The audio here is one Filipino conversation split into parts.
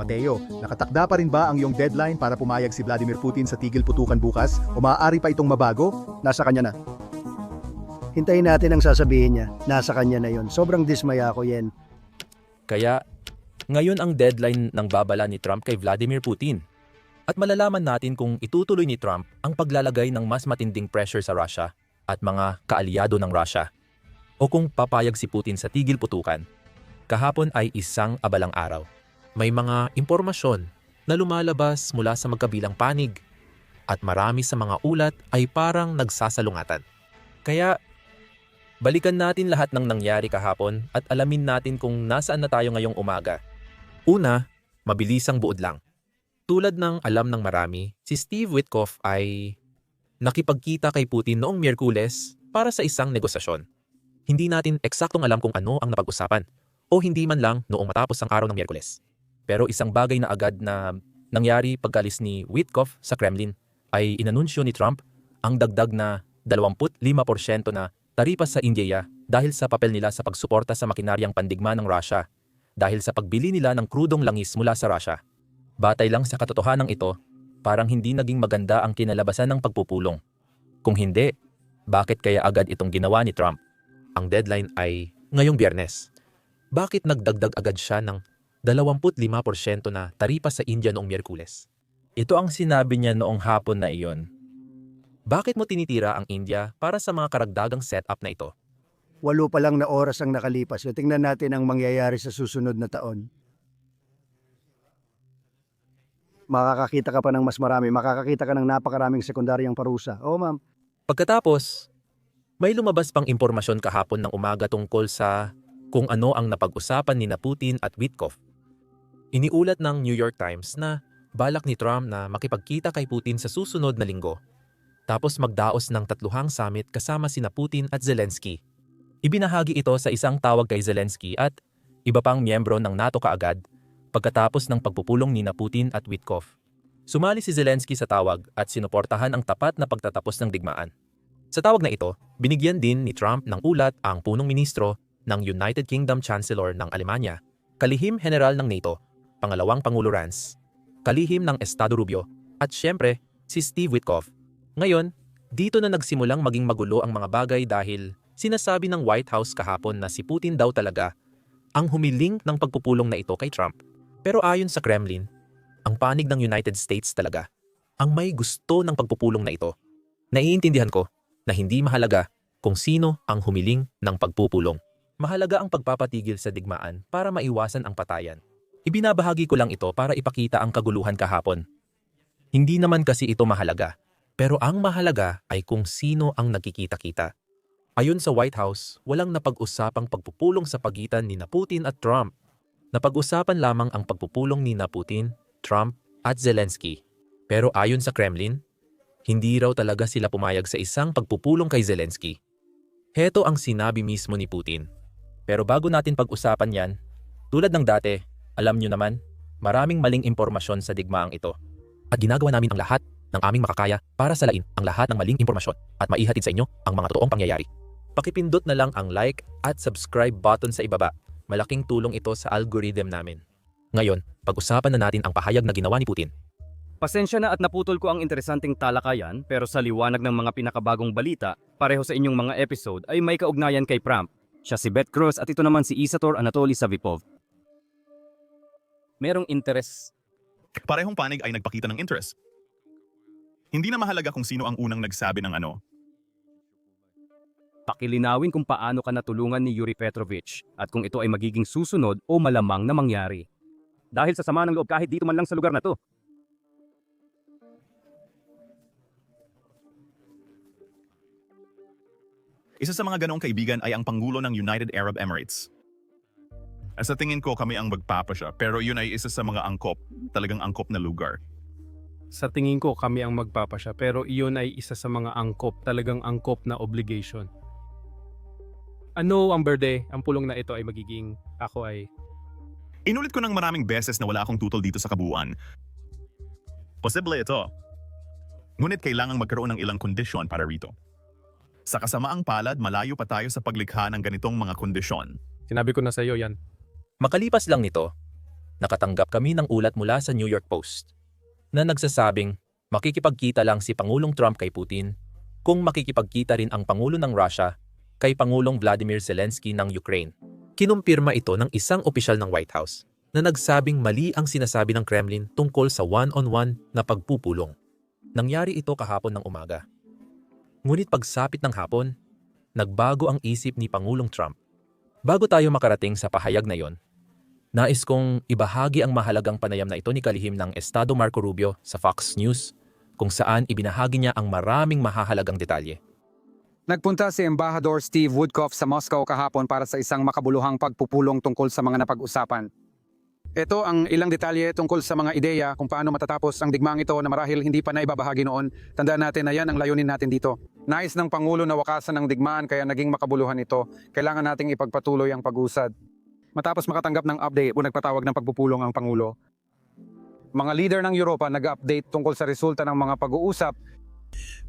Mateo, nakatakda pa rin ba ang iyong deadline para pumayag si Vladimir Putin sa tigil putukan bukas o maaari pa itong mabago? Nasa kanya na. Hintayin natin ang sasabihin niya. Nasa kanya na yon. Sobrang dismaya ako, Yen. Kaya, ngayon ang deadline ng babala ni Trump kay Vladimir Putin. At malalaman natin kung itutuloy ni Trump ang paglalagay ng mas matinding pressure sa Russia at mga kaalyado ng Russia. O kung papayag si Putin sa tigil putukan. Kahapon ay isang abalang araw. May mga impormasyon na lumalabas mula sa magkabilang panig at marami sa mga ulat ay parang nagsasalungatan. Kaya Balikan natin lahat ng nangyari kahapon at alamin natin kung nasaan na tayo ngayong umaga. Una, mabilisang buod lang. Tulad ng alam ng marami, si Steve Witkoff ay nakipagkita kay Putin noong Miyerkules para sa isang negosasyon. Hindi natin eksaktong alam kung ano ang napag-usapan o hindi man lang noong matapos ang araw ng Miyerkules. Pero isang bagay na agad na nangyari pagkalis ni Witkoff sa Kremlin ay inanunsyo ni Trump ang dagdag na 25% na taripas sa India dahil sa papel nila sa pagsuporta sa makinaryang pandigma ng Russia dahil sa pagbili nila ng krudong langis mula sa Russia. Batay lang sa katotohanan ito, parang hindi naging maganda ang kinalabasan ng pagpupulong. Kung hindi, bakit kaya agad itong ginawa ni Trump? Ang deadline ay ngayong biyernes. Bakit nagdagdag agad siya ng 25% na taripas sa India noong Miyerkules? Ito ang sinabi niya noong hapon na iyon bakit mo tinitira ang India para sa mga karagdagang setup na ito? Walo pa lang na oras ang nakalipas. So, tingnan natin ang mangyayari sa susunod na taon. Makakakita ka pa ng mas marami. Makakakita ka ng napakaraming sekundaryang parusa. Oo, ma'am. Pagkatapos, may lumabas pang impormasyon kahapon ng umaga tungkol sa kung ano ang napag-usapan ni na Putin at Witkoff. Iniulat ng New York Times na balak ni Trump na makipagkita kay Putin sa susunod na linggo tapos magdaos ng tatluhang summit kasama sina Putin at Zelensky. Ibinahagi ito sa isang tawag kay Zelensky at iba pang miyembro ng NATO kaagad pagkatapos ng pagpupulong ni Putin at Witkoff. Sumali si Zelensky sa tawag at sinuportahan ang tapat na pagtatapos ng digmaan. Sa tawag na ito, binigyan din ni Trump ng ulat ang punong ministro ng United Kingdom Chancellor ng Alemanya, kalihim general ng NATO, pangalawang Pangulo Rance, kalihim ng Estado Rubio, at syempre si Steve Witkoff ngayon, dito na nagsimulang maging magulo ang mga bagay dahil sinasabi ng White House kahapon na si Putin daw talaga ang humiling ng pagpupulong na ito kay Trump. Pero ayon sa Kremlin, ang panig ng United States talaga ang may gusto ng pagpupulong na ito. Naiintindihan ko na hindi mahalaga kung sino ang humiling ng pagpupulong. Mahalaga ang pagpapatigil sa digmaan para maiwasan ang patayan. Ibinabahagi ko lang ito para ipakita ang kaguluhan kahapon. Hindi naman kasi ito mahalaga pero ang mahalaga ay kung sino ang nagkikita-kita. Ayon sa White House, walang napag-usapang pagpupulong sa pagitan ni na Putin at Trump. Napag-usapan lamang ang pagpupulong ni na Putin, Trump at Zelensky. Pero ayon sa Kremlin, hindi raw talaga sila pumayag sa isang pagpupulong kay Zelensky. Heto ang sinabi mismo ni Putin. Pero bago natin pag-usapan yan, tulad ng dati, alam nyo naman, maraming maling impormasyon sa digmaang ito. At ginagawa namin ang lahat ng aming makakaya para salain ang lahat ng maling impormasyon at maihatid sa inyo ang mga totoong pangyayari. Pakipindot na lang ang like at subscribe button sa ibaba. Malaking tulong ito sa algorithm namin. Ngayon, pag-usapan na natin ang pahayag na ginawa ni Putin. Pasensya na at naputol ko ang interesanting talakayan pero sa liwanag ng mga pinakabagong balita, pareho sa inyong mga episode ay may kaugnayan kay Pramp. Siya si Beth Cruz at ito naman si Isator Anatoly Savipov. Merong interes. Parehong panig ay nagpakita ng interest. Hindi na mahalaga kung sino ang unang nagsabi ng ano. Pakilinawin kung paano ka natulungan ni Yuri Petrovich at kung ito ay magiging susunod o malamang na mangyari. Dahil sa sama ng loob kahit dito man lang sa lugar na to. Isa sa mga ganong kaibigan ay ang Pangulo ng United Arab Emirates. Sa tingin ko kami ang magpapasya pero yun ay isa sa mga angkop, talagang angkop na lugar. Sa tingin ko kami ang magpapasya pero iyon ay isa sa mga angkop, talagang angkop na obligation. Ano ang birthday? Ang pulong na ito ay magiging ako ay Inulit ko ng maraming beses na wala akong tutol dito sa kabuuan. Posible ito. Ngunit kailangang magkaroon ng ilang kondisyon para rito. Sa kasamaang palad, malayo pa tayo sa paglikha ng ganitong mga kondisyon. sinabi ko na sa iyo yan. Makalipas lang nito, nakatanggap kami ng ulat mula sa New York Post na nagsasabing makikipagkita lang si Pangulong Trump kay Putin kung makikipagkita rin ang Pangulo ng Russia kay Pangulong Vladimir Zelensky ng Ukraine. Kinumpirma ito ng isang opisyal ng White House na nagsabing mali ang sinasabi ng Kremlin tungkol sa one-on-one na pagpupulong. Nangyari ito kahapon ng umaga. Ngunit pagsapit ng hapon, nagbago ang isip ni Pangulong Trump. Bago tayo makarating sa pahayag na yon, nais kong ibahagi ang mahalagang panayam na ito ni kalihim ng Estado Marco Rubio sa Fox News kung saan ibinahagi niya ang maraming mahahalagang detalye. Nagpunta si Embahador Steve Woodcock sa Moscow kahapon para sa isang makabuluhang pagpupulong tungkol sa mga napag-usapan. Ito ang ilang detalye tungkol sa mga ideya kung paano matatapos ang digmang ito na marahil hindi pa naibabahagi noon. Tandaan natin na yan ang layunin natin dito. Nais ng Pangulo na wakasan ng digmaan kaya naging makabuluhan ito. Kailangan nating ipagpatuloy ang pag-usad. Matapos makatanggap ng update o nagpatawag ng pagpupulong ang Pangulo, mga leader ng Europa nag-update tungkol sa resulta ng mga pag-uusap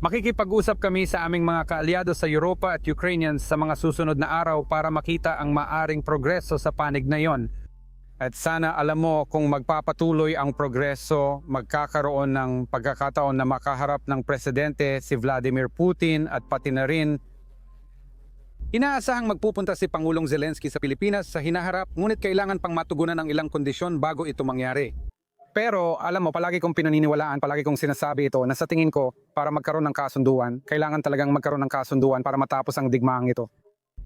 Makikipag-usap kami sa aming mga kaalyado sa Europa at Ukrainians sa mga susunod na araw para makita ang maaring progreso sa panig na yon. At sana alam mo kung magpapatuloy ang progreso, magkakaroon ng pagkakataon na makaharap ng presidente si Vladimir Putin at pati na rin Inaasahang magpupunta si Pangulong Zelensky sa Pilipinas sa hinaharap ngunit kailangan pang matugunan ng ilang kondisyon bago ito mangyari. Pero alam mo, palagi kong pinaniniwalaan, palagi kong sinasabi ito na sa tingin ko, para magkaroon ng kasunduan, kailangan talagang magkaroon ng kasunduan para matapos ang digmaang ito.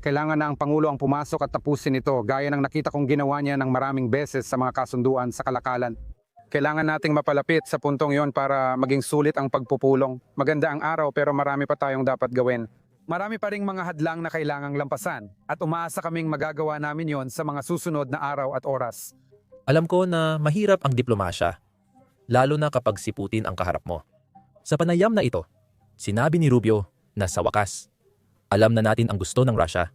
Kailangan na ang Pangulo ang pumasok at tapusin ito, gaya ng nakita kong ginawa niya ng maraming beses sa mga kasunduan sa kalakalan. Kailangan nating mapalapit sa puntong yon para maging sulit ang pagpupulong. Maganda ang araw pero marami pa tayong dapat gawin. Marami pa ring mga hadlang na kailangang lampasan at umaasa kaming magagawa namin yon sa mga susunod na araw at oras. Alam ko na mahirap ang diplomasya, lalo na kapag si Putin ang kaharap mo. Sa panayam na ito, sinabi ni Rubio na sa wakas, alam na natin ang gusto ng Russia.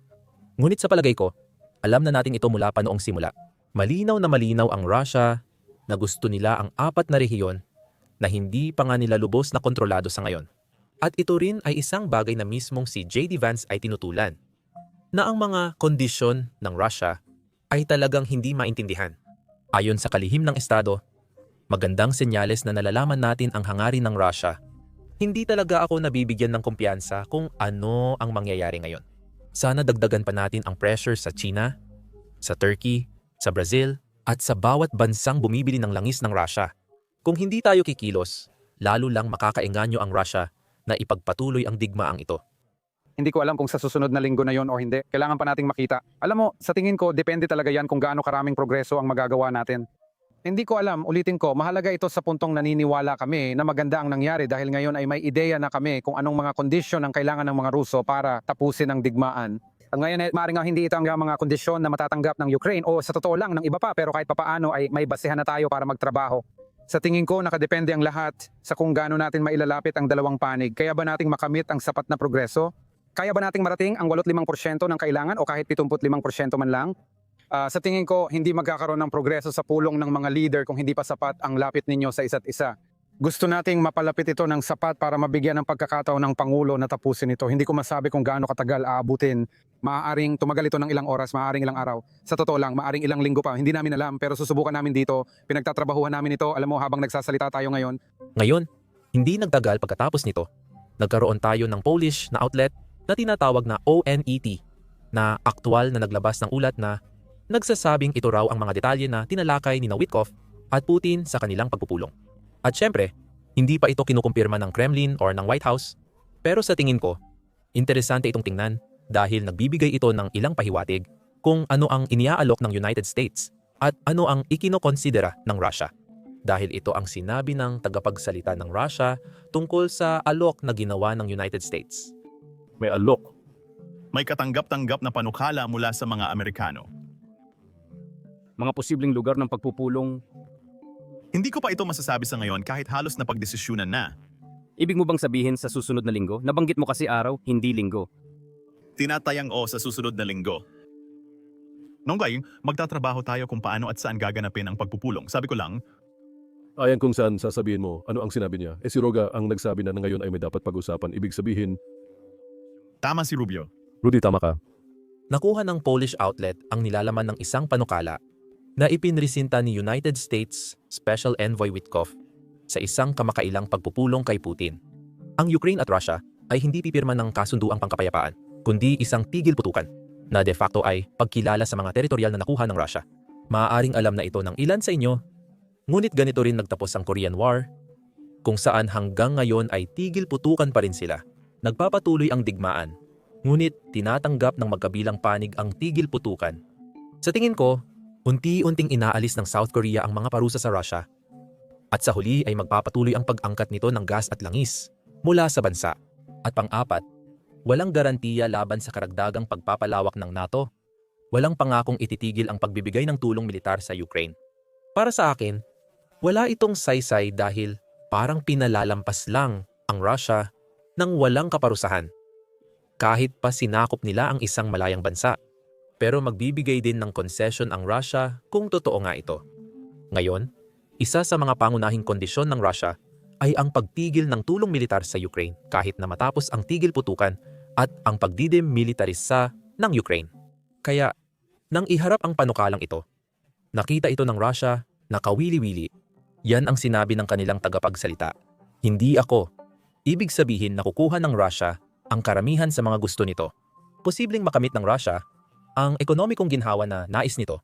Ngunit sa palagay ko, alam na natin ito mula pa noong simula. Malinaw na malinaw ang Russia na gusto nila ang apat na rehiyon na hindi pa nga nila lubos na kontrolado sa ngayon. At ito rin ay isang bagay na mismong si J.D. Vance ay tinutulan, na ang mga kondisyon ng Russia ay talagang hindi maintindihan. Ayon sa kalihim ng Estado, magandang senyales na nalalaman natin ang hangarin ng Russia. Hindi talaga ako nabibigyan ng kumpiyansa kung ano ang mangyayari ngayon. Sana dagdagan pa natin ang pressure sa China, sa Turkey, sa Brazil, at sa bawat bansang bumibili ng langis ng Russia. Kung hindi tayo kikilos, lalo lang makakaenganyo ang Russia na ipagpatuloy ang digmaang ito. Hindi ko alam kung sa susunod na linggo na yon o hindi. Kailangan pa nating makita. Alam mo, sa tingin ko, depende talaga yan kung gaano karaming progreso ang magagawa natin. Hindi ko alam, ulitin ko, mahalaga ito sa puntong naniniwala kami na maganda ang nangyari dahil ngayon ay may ideya na kami kung anong mga kondisyon ang kailangan ng mga Ruso para tapusin ang digmaan. At ngayon ay maaaring nga hindi ito ang mga kondisyon na matatanggap ng Ukraine o sa totoo lang ng iba pa pero kahit papaano ay may basehan na tayo para magtrabaho. Sa tingin ko, nakadepende ang lahat sa kung gaano natin mailalapit ang dalawang panig. Kaya ba nating makamit ang sapat na progreso? Kaya ba nating marating ang 85% ng kailangan o kahit 75% man lang? Ah, sa tingin ko, hindi magkakaroon ng progreso sa pulong ng mga leader kung hindi pa sapat ang lapit ninyo sa isa't isa. Gusto nating mapalapit ito ng sapat para mabigyan ng pagkakataon ng Pangulo na tapusin ito. Hindi ko masabi kung gaano katagal aabutin. Maaaring tumagal ito ng ilang oras, maaaring ilang araw. Sa totoo lang, maaaring ilang linggo pa. Hindi namin alam, pero susubukan namin dito. Pinagtatrabahuhan namin ito, alam mo, habang nagsasalita tayo ngayon. Ngayon, hindi nagtagal pagkatapos nito, nagkaroon tayo ng Polish na outlet na tinatawag na ONET na aktwal na naglabas ng ulat na nagsasabing ito raw ang mga detalye na tinalakay ni na Witkoff at Putin sa kanilang pagpupulong. At syempre, hindi pa ito kinukumpirma ng Kremlin or ng White House, pero sa tingin ko, interesante itong tingnan dahil nagbibigay ito ng ilang pahiwatig kung ano ang iniaalok ng United States at ano ang ikinokonsidera ng Russia. Dahil ito ang sinabi ng tagapagsalita ng Russia tungkol sa alok na ginawa ng United States. May alok. May katanggap-tanggap na panukala mula sa mga Amerikano. Mga posibleng lugar ng pagpupulong, Hindi ko pa ito masasabi sa ngayon kahit halos na pagdesisyunan na. ibig mo bang sabihin sa susunod na linggo? Nabanggit mo kasi araw, hindi linggo. Tinatayang o sa susunod na linggo. Nonggay, magtatrabaho tayo kung paano at saan gaganapin ang pagpupulong. Sabi ko lang, Ayan kung saan sasabihin mo ano ang sinabi niya. Eh si Roga ang nagsabi na ngayon ay may dapat pag-usapan. Ibig sabihin, tama si Rubio. Rudy tama ka. Nakuha ng Polish outlet ang nilalaman ng isang panukala na ipinresinta ni United States Special Envoy Witkoff sa isang kamakailang pagpupulong kay Putin. Ang Ukraine at Russia ay hindi pipirma ng kasunduang pangkapayapaan, kundi isang tigil putukan na de facto ay pagkilala sa mga teritorial na nakuha ng Russia. Maaaring alam na ito ng ilan sa inyo, ngunit ganito rin nagtapos ang Korean War, kung saan hanggang ngayon ay tigil putukan pa rin sila. Nagpapatuloy ang digmaan, ngunit tinatanggap ng magkabilang panig ang tigil putukan. Sa tingin ko, unti-unting inaalis ng South Korea ang mga parusa sa Russia. At sa huli ay magpapatuloy ang pag-angkat nito ng gas at langis mula sa bansa. At pang-apat, walang garantiya laban sa karagdagang pagpapalawak ng NATO. Walang pangakong ititigil ang pagbibigay ng tulong militar sa Ukraine. Para sa akin, wala itong saysay dahil parang pinalalampas lang ang Russia ng walang kaparusahan. Kahit pa sinakop nila ang isang malayang bansa. Pero magbibigay din ng concession ang Russia kung totoo nga ito. Ngayon, isa sa mga pangunahing kondisyon ng Russia ay ang pagtigil ng tulong militar sa Ukraine kahit na matapos ang tigil putukan at ang pagdidemilitarisa ng Ukraine. Kaya, nang iharap ang panukalang ito, nakita ito ng Russia na kawili-wili. Yan ang sinabi ng kanilang tagapagsalita. Hindi ako. Ibig sabihin na kukuha ng Russia ang karamihan sa mga gusto nito. Posibleng makamit ng Russia ang ekonomikong ginhawa na nais nito.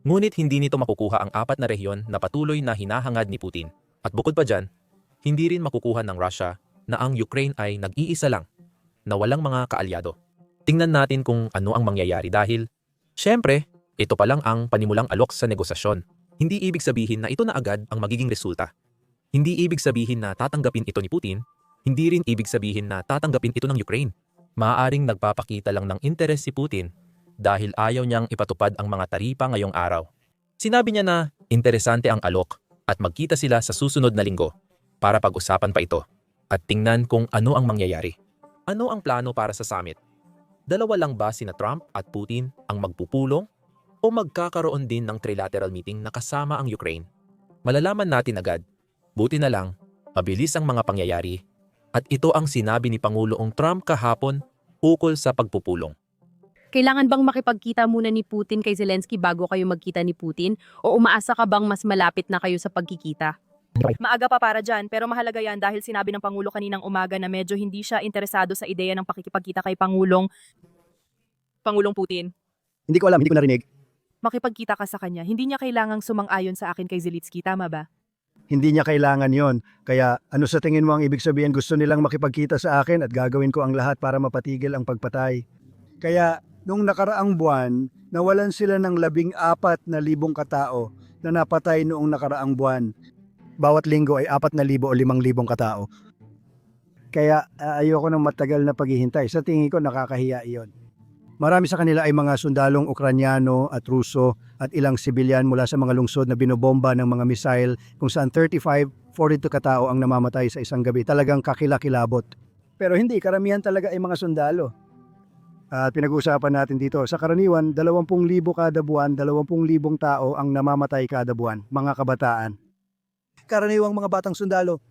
Ngunit hindi nito makukuha ang apat na rehiyon na patuloy na hinahangad ni Putin. At bukod pa dyan, hindi rin makukuha ng Russia na ang Ukraine ay nag-iisa lang, na walang mga kaalyado. Tingnan natin kung ano ang mangyayari dahil, syempre, ito pa lang ang panimulang alok sa negosasyon. Hindi ibig sabihin na ito na agad ang magiging resulta. Hindi ibig sabihin na tatanggapin ito ni Putin, hindi rin ibig sabihin na tatanggapin ito ng Ukraine. Maaaring nagpapakita lang ng interes si Putin dahil ayaw niyang ipatupad ang mga taripa ngayong araw. Sinabi niya na interesante ang alok at magkita sila sa susunod na linggo para pag-usapan pa ito at tingnan kung ano ang mangyayari. Ano ang plano para sa summit? Dalawa lang ba sina Trump at Putin ang magpupulong o magkakaroon din ng trilateral meeting na kasama ang Ukraine? Malalaman natin agad. Buti na lang, mabilis ang mga pangyayari at ito ang sinabi ni Pangulong Trump kahapon ukol sa pagpupulong. Kailangan bang makipagkita muna ni Putin kay Zelensky bago kayo magkita ni Putin? O umaasa ka bang mas malapit na kayo sa pagkikita? Maaga pa para dyan, pero mahalaga yan dahil sinabi ng Pangulo kaninang umaga na medyo hindi siya interesado sa ideya ng pakikipagkita kay Pangulong Pangulong Putin. Hindi ko alam, hindi ko narinig. Makipagkita ka sa kanya, hindi niya kailangang sumang-ayon sa akin kay Zelensky, tama ba? Hindi niya kailangan yon. Kaya ano sa tingin mo ang ibig sabihin gusto nilang makipagkita sa akin at gagawin ko ang lahat para mapatigil ang pagpatay. Kaya nung nakaraang buwan, nawalan sila ng labing apat na libong katao na napatay noong nakaraang buwan. Bawat linggo ay apat na libo o limang libong katao. Kaya ayoko ng matagal na paghihintay. Sa tingin ko nakakahiya iyon. Marami sa kanila ay mga sundalong Ukranyano at Ruso at ilang sibilyan mula sa mga lungsod na binobomba ng mga missile kung saan 35, 42 katao ang namamatay sa isang gabi. Talagang kakilakilabot. Pero hindi, karamihan talaga ay mga sundalo. At pinag-uusapan natin dito, sa karaniwan, 20,000 kada buwan, 20,000 tao ang namamatay kada buwan, mga kabataan. Karaniwang mga batang sundalo,